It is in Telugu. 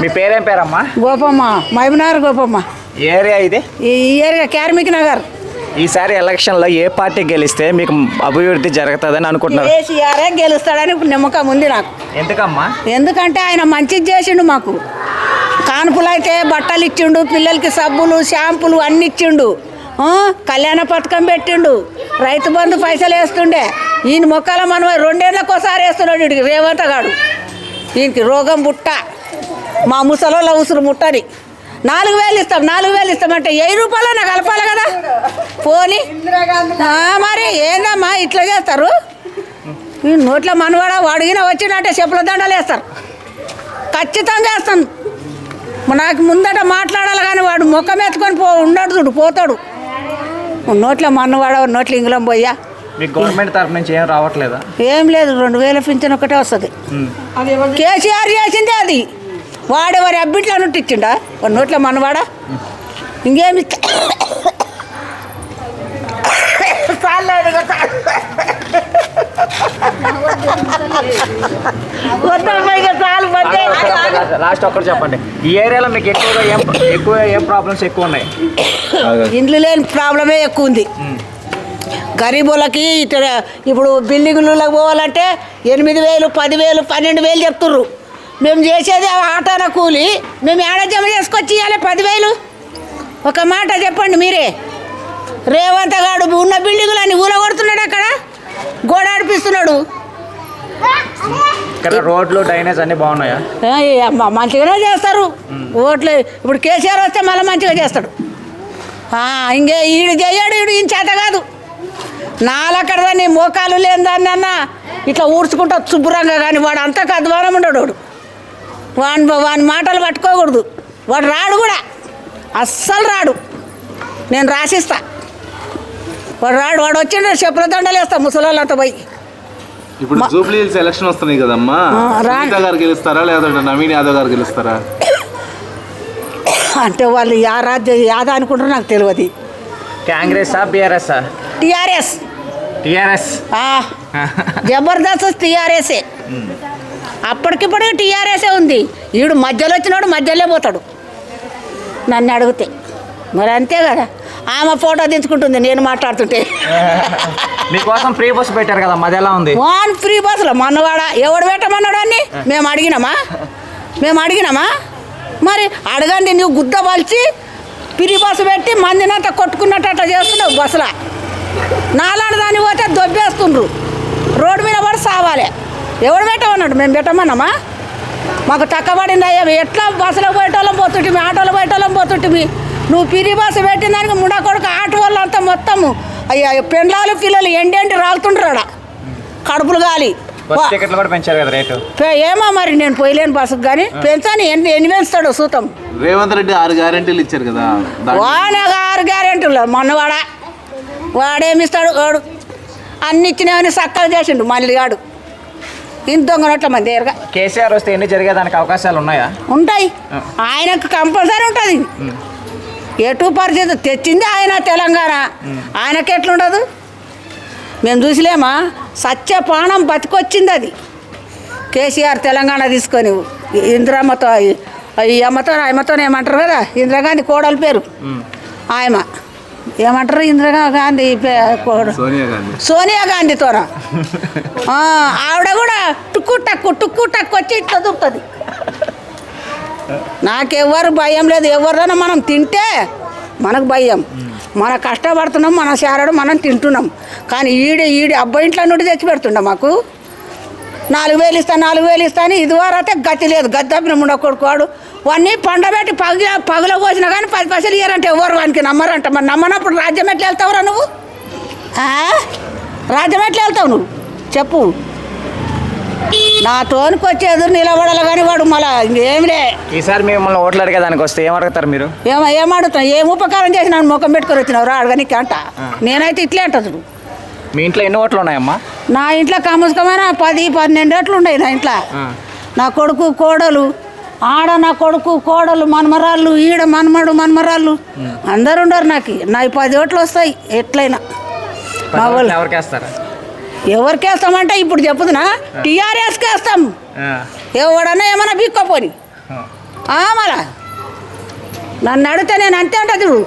మీ పేరేం పేరమ్మా? గోపమ్మ మహబూబ్నగర్ గోపమ్మ. ఏరియా ఇది? ఈ ఏరియా కార్మిక్ నగర్. ఈసారి ఎలక్షన్లో ఏ పార్టీ గెలిస్తే మీకు అభివృద్ధి జరుగుతుందని అనుకుంటున్నారు? కేసీఆరే గెలుస్తాడని నమ్మకం ఉంది నాకు. ఎందుకమ్మా? ఎందుకంటే ఆయన మంచిది చేసిండు మాకు. కానుపులు అయితే బట్టలు ఇచ్చిండు పిల్లలకి సబ్బులు షాంపులు అన్ని ఇచ్చిండు. ఆ, కళ్యాణ పథకం పెట్టిండు. రైతు బంధు పైసలు వేస్తుండే. ఈయన మొక్కల మనం రెండేళ్ళకి ఒకసారి వేస్తున్నాడు వీడికి. రేవంత గాడు. ఈయనకి రోగం బుట్ట మా ముసలోళ్ళ ఉసురు ముట్టని నాలుగు వేలు ఇస్తాం నాలుగు వేలు ఇస్తామంటే వెయ్యి రూపాయలు నాకు కలపాలి కదా? పోని. మరి ఏందమ్మా ఇట్లా చేస్తారు? ఈ నోట్ల మనవాడ అడిగిన వచ్చినట్టే చెప్పుల దండలు వేస్తారు. ఖచ్చితంగా వేస్తాను. నాకు ముందట మాట్లాడాలి కానీ వాడు ముఖం ఎత్తుకొని పో ఉండడు చూడు పోతాడు. నోట్ల మన్నవాడ నోట్ల ఇంగ్లం పోయా మీకు గవర్నమెంట్ తరఫు నుంచి ఏం రావట్లేదా? ఏం లేదు రెండు వేల పింఛన్ ఒకటే వస్తుంది. కేసీఆర్ చేసిందే అది. వాడెవరి అబ్బిట్లో అన్నట్టు ఇచ్చిండా? వాడి నోట్ల మనవాడ? ఇంకేమి. లాస్ట్ ఒక్కటి చెప్పండి. ఈ ఏరియాలో మీకు ఎక్కువగా ఏం ఎక్కువ ఏం ప్రాబ్లమ్స్ ఎక్కువ ఉన్నాయి? ఇండ్లు లేని ప్రాబ్లమే ఎక్కువ ఉంది. గరీబులకి ఇతర ఇప్పుడు బిల్డింగులకు పోవాలంటే ఎనిమిది వేలు పదివేలు పన్నెండు వేలు చెప్తుర్రు. మేము చేసేది ఆ ఆటాన కూలి. మేము ఏడ జమ చేసుకొచ్చి ఇవ్వాలి పదివేలు? ఒక మాట చెప్పండి మీరే. రేవంత్ గాడు ఉన్న బిల్డింగులన్నీ ఊలగొడుతున్నాడు అక్కడ? గోడ ఆడిపిస్తున్నాడు. ఇక్కడ రోడ్లు డ్రైనేజ్ అన్ని బాగున్నాయా? మంచిగానే చేస్తారు. ఓట్లు ఇప్పుడు కేసీఆర్ వస్తే మళ్ళీ మంచిగా చేస్తాడు. ఇంకే ఈడు చేయడు ఈడు ఈయన చేత కాదు. నాలక్కడ దాన్ని మోకాలు లేని దాన్ని అన్న ఇట్లా ఊడ్చుకుంటా శుభ్రంగా కానీ వాడు అంతా కద్వానం ఉండడు వాడు. వాని వాని మాటలు పట్టుకోకూడదు. వాడు రాడు కూడా. అస్సలు రాడు. నేను రాసిస్తా. వాడు రాడు వాడు వచ్చిండు చెప్పుల దండలు వేస్తా ముసలోళ్ళంతా పోయి. ఇప్పుడు జూబ్లీ హిల్స్ ఎలక్షన్ వస్తున్నాయి కదమ్మా. ఆ, సునీత గారు గెలుస్తారా లేదంటే నవీన్ యాదవ్ గారు గెలుస్తారా? అంటే వాళ్ళు యా రాజ్య యాదా అనుకుంటారో నాకు తెలియదు. కాంగ్రెసా బీఆర్ఎస్ టీఆర్ఎస్. టీఆర్ఎస్. జబర్దస్త్ టీఆర్ఎస్ఏ. అప్పటికిప్పటికి టీఆర్ఎస్ఏ ఉంది. ఈడు మధ్యలో వచ్చినాడు మధ్యలో పోతాడు. నన్ను అడిగితే. మరి అంతే కదా. ఆమె ఫోటో దించుకుంటుంది నేను మాట్లాడుతుంటే. మీకోసం ఫ్రీ బస్ పెట్టారు కదా అది ఎలా ఉంది? వాన్ ఫ్రీ బస్సులో. మన్నవాడ ఎవడు పెట్టమన్నాడు అన్ని? మేము అడిగినామా? మేము అడిగినామా? మరి అడగండి నువ్వు గుద్ద పలిచి ఫ్రీ బస్సు పెట్టి మందినంతా కొట్టుకున్నట్టు అట్లా చేస్తున్నావు బస్సులో. నాలాంటి దాన్ని పోతే దొబ్బేస్తుండ్రు. రోడ్డు మీద పడి సావాలి. ఎవడు పెట్టమన్నాడు? మేము పెట్టమన్నామా? మాకు తక్కబడింది అయ్యా ఎట్లా బస్సులో పోయేటోళ్ళం పోతుంటిమి? ఆటోలో పోయేటోళ్ళం పోతుంటిమి? నువ్వు పిరి బస్సు పెట్టిన దానికి ముడా కొడుకు ఆటో వాళ్ళు అంతా మొత్తము. అయ్యా పెండ్లాలు పిల్లలు ఎండెండి రాలుతుండ్రాడ. కడుపులు గాలి. బస్ టికెట్లు కూడా పెంచారు కదా రేటు? పే- ఏమో మరి నేను పోయలేను బస్సుకు కానీ పెంచాను ఎన్ని ఎన్ని పెంచుతాడో సూతం. రేవంత్ రెడ్డి ఆరు గ్యారెంటీలు ఇచ్చారు కదా వాన గారు గ్యారెంటీలు. మొన్నవాడ వాడేమిస్తాడు వాడు అన్ని ఇచ్చినవని సక్కలు చేసిండు. మళ్ళీ గాడు ఇంత దొంగనట్ల మంది దగ్గరగా కేసీఆర్ వస్తే ఎన్ని జరిగేదానికి అవకాశాలు ఉన్నాయా? ఉంటాయి. ఆయనకు కంపల్సరీ ఉంటుంది. ఎటు పరిస్థితి తెచ్చింది ఆయన తెలంగాణ. ఆయనకి ఎట్లుండదు? మేము చూసిలేమా? సత్య పానం బతికొచ్చింది అది. కేసీఆర్ తెలంగాణ తీసుకొని ఇందిరమ్మతో ఈ అమ్మతో ఆయమ్మతో ఏమంటారు కదా? ఇందిరాగాంధీ కోడల పేరు. ఆయమ ఏమంటారు? ఇందిరా గాంధీ సోనియా గాంధీ. ఆ, ఆవిడ కూడా టుక్కు టక్కు టుక్కు టక్కు వచ్చి ఇట్లా దూకుతుంది. నాకెవ్వరు భయం లేదు. ఎవరిదైనా మనం తింటే మనకు భయం. మన కష్టపడుతున్నాం మన చేరడం మనం తింటున్నాం. కానీ ఈడి ఈడి అబ్బాయి ఇంట్లో నుండి తెచ్చి పెడుతుండ మాకు. నాలుగు వేలు ఇస్తా నాలుగు వేలు ఇస్తా అని ఇదివరైతే గతి లేదు. గద్దపిన ముండ కొడుకోడు వాడిని పండబెట్టి పగిల పగుల పోసినా కానీ పది పైసలు ఇయ్యారంటే ఎవరు వానికి నమ్మరంట. మరి నమ్మనప్పుడు రాజ్యం ఎట్లా వెళ్తావురా నువ్వు? రాజ్యం ఎట్లా వెళ్తావు నువ్వు? చెప్పు. నా తోనికి వచ్చి ఎదురు నిలబడాలి కానీ వాడు మళ్ళా ఇంకేమిలే. ఈసారి మిమ్మల్ని ఓట్లు అడిగేదానికి వస్తే ఏం అడుగుతారు మీరు? ఏమ ఏమడుగుతావు ఏం ఉపకారం చేసి నన్ను ముఖం పెట్టుకొని వచ్చినావు? రా అడగనికి అంట. నేనైతే ఇట్లే అంట మీ ఇంట్లో ఎన్ని ఓట్లు ఉన్నాయమ్మా? నా ఇంట్లో కమస్కమైన పది పన్నెండు ఏట్లు ఉన్నాయి నా ఇంట్లో. నా కొడుకు కోడలు ఆడ నా కొడుకు కోడలు మనమరాళ్ళు ఈడ మనమడు మనమరాళ్ళు అందరు ఉండరు నాకు. నా పది ఓట్లు వస్తాయి ఎట్లయినా. మా వాళ్ళు. ఎవరికి వేస్తామంటే ఇప్పుడు చెప్పుదునా? టీఆర్ఎస్కి వేస్తాం. ఎవడన్నా ఏమన్నా బిక్కపోని. మళ్ళా నన్ను అడిగితే నేను అంతే ఉంటుంది చూడు.